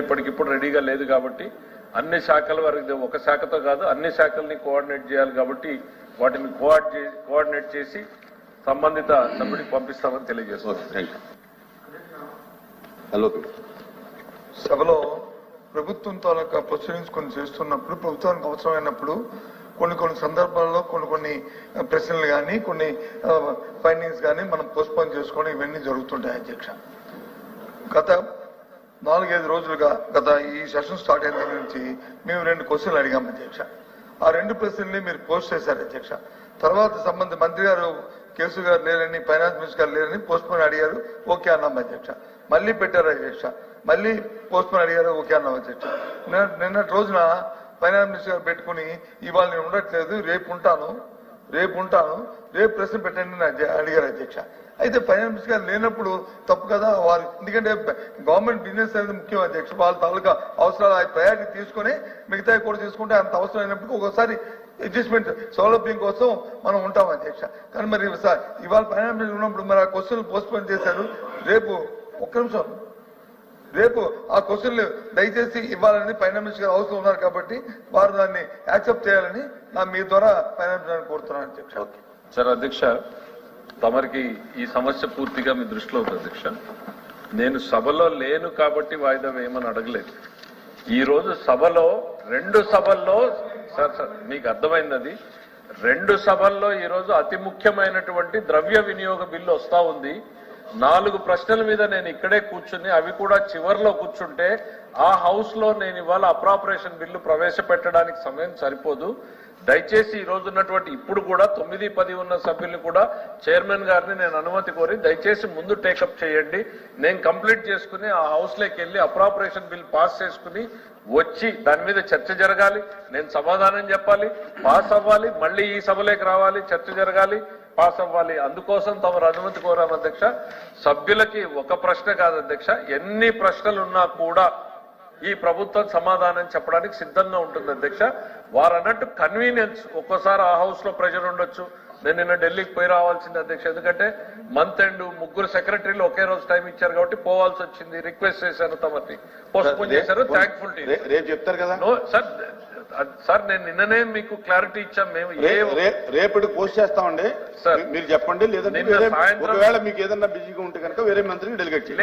ఇప్పటికిప్పుడు రెడీగా లేదు కాబట్టి అన్ని శాఖల వారికి ఒక శాఖతో కాదు అన్ని శాఖల్ని కోఆర్డినేట్ చేయాలి కాబట్టి వాటిని కోఆర్డి కోఆర్డినేట్ చేసి సంబంధిత సభ్యుడికి పంపిస్తామని యూ హలో సభలో ప్రభుత్వం తాలూకా ప్రొసీడింగ్స్ కొన్ని చేస్తున్నప్పుడు ప్రభుత్వానికి అవసరమైనప్పుడు కొన్ని కొన్ని సందర్భాల్లో కొన్ని కొన్ని ప్రశ్నలు కానీ కొన్ని ఫైండింగ్స్ కానీ మనం పోస్ట్పోన్ చేసుకోవడం ఇవన్నీ జరుగుతుంటాయి అధ్యక్ష. గత నాలుగైదు రోజులుగా గత ఈ సెషన్ స్టార్ట్ అయిన దగ్గర నుంచి మేము రెండు క్వశ్చన్లు అడిగాము అధ్యక్ష. ఆ రెండు ప్రశ్నల్ని మీరు పోస్ట్ చేశారు అధ్యక్ష. తర్వాత సంబంధ మంత్రి గారు కేసు గారు లేరని ఫైనాన్స్ మినిస్టర్ గారు లేరని పోస్ట్పోన్ అడిగారు. ఓకే అన్నాం అధ్యక్ష. మళ్ళీ పెట్టారు అధ్యక్ష. మళ్ళీ పోస్ట్పోన్ అడిగారు. ఓకే అన్నాం అధ్యక్ష. నిన్న- నిన్నటి రోజున ఫైనాన్స్ మినిస్టర్ గారు పెట్టుకుని ఇవాళ నేను ఉండట్లేదు రేపు ఉంటాను. రేపు ఉంటాను. రేపు ప్రశ్న పెట్టండి అని అడిగారు అధ్యక్ష. అయితే ఫైనాన్స్ గారు లేనప్పుడు తప్పు కదా వారు ఎందుకంటే గవర్నమెంట్ బిజినెస్ అనేది ముఖ్యం అధ్యక్ష. వాళ్ళ తాలూకా అవసరాలు ప్రయారిటీ తీసుకొని మిగతా కూడా తీసుకుంటే అంత అవసరం అయినప్పుడు ఒకసారి అడ్జస్ట్మెంట్ సౌలభ్యం కోసం మనం ఉంటాం అధ్యక్ష. కానీ మరి సార్ ఇవాళ ఫైనాన్స్ ఉన్నప్పుడు మరి ఆ క్వశ్చన్ పోస్ట్పోన్ చేశారు. రేపు ఒక్క నిమిషం. రేపు ఆ క్వశ్చన్లు దయచేసి ఇవ్వాలని ఫైనాన్స్ మినిస్టర్ గారు అవసరం ఉన్నారు కాబట్టి వారు దాన్ని యాక్సెప్ట్ చేయాలని నా మీ ద్వారా ఫైనాన్స్ మినిస్టర్ కోరుతున్నాను అధ్యక్ష సార్ అధ్యక్ష తమరికి ఈ సమస్య పూర్తిగా మీ దృష్టిలో ఉంది అధ్యక్ష. నేను సభలో లేను కాబట్టి వాయిదా వేయమని అడగలేదు. ఈ రోజు సభలో రెండు సభల్లో సార్ సార్ మీకు అర్థమైంది అది. రెండు సభల్లో ఈ రోజు అతి ముఖ్యమైనటువంటి ద్రవ్య వినియోగ బిల్లు వస్తా ఉంది. నాలుగు ప్రశ్నల మీద నేను ఇక్కడే కూర్చుని అవి కూడా చివర్లో కూర్చుంటే ఆ హౌస్లో నేను ఇవాళ అప్రాపరేషన్ బిల్లు ప్రవేశపెట్టడానికి సమయం సరిపోదు. దయచేసి ఈ రోజు ఉన్నటువంటి ఇప్పుడు కూడా తొమ్మిది పది ఉన్న సభ్యుల్ని కూడా చైర్మన్ గారిని నేను అనుమతి కోరి దయచేసి ముందు టేకప్ చేయండి. నేను కంప్లీట్ చేసుకుని ఆ హౌస్లోకి వెళ్ళి అప్రాపరేషన్ బిల్ పాస్ చేసుకుని వచ్చి దాని మీద చర్చ జరగాలి. నేను సమాధానం చెప్పాలి పాస్ అవ్వాలి మళ్ళీ ఈ సభలోకి రావాలి చర్చ జరగాలి. పాస్ అవ్వాలి. అందుకోసం తమరు అనుమతి కోరాం అధ్యక్ష సభ్యులకి ఒక ప్రశ్న కాదు అధ్యక్ష ఎన్ని ప్రశ్నలు ఉన్నా కూడా ఈ ప్రభుత్వం సమాధానం చెప్పడానికి సిద్ధంగా ఉంటుంది అధ్యక్ష. వారు అన్నట్టు కన్వీనియన్స్ ఒక్కోసారి ఆ హౌస్లో ప్రెషర్ ఉండొచ్చు. నేను నిన్న ఢిల్లీకి పోయి రావాల్సింది అధ్యక్ష. ఎందుకంటే మంత్ ఎండ్ ముగ్గురు సెక్రటరీలు ఒకే రోజు టైం ఇచ్చారు కాబట్టి పోవాల్సి వచ్చింది. రిక్వెస్ట్ చేశాను తమని. పోస్ట్పోన్ చేశారు. థ్యాంక్ఫుల్ రేపు చెప్తారు కదా? సార్ సార్ నేను నిన్ననే మీకు క్లారిటీ ఇచ్చాం మేము రేపటి పోస్ట్ చేస్తామండి. మీరు చెప్పండి లేదంటే ఒకవేళ మీకు ఏదన్నా బిజీగా ఉంటే కనుక వేరే మంత్రికి డెలిగేట్ చేయండి.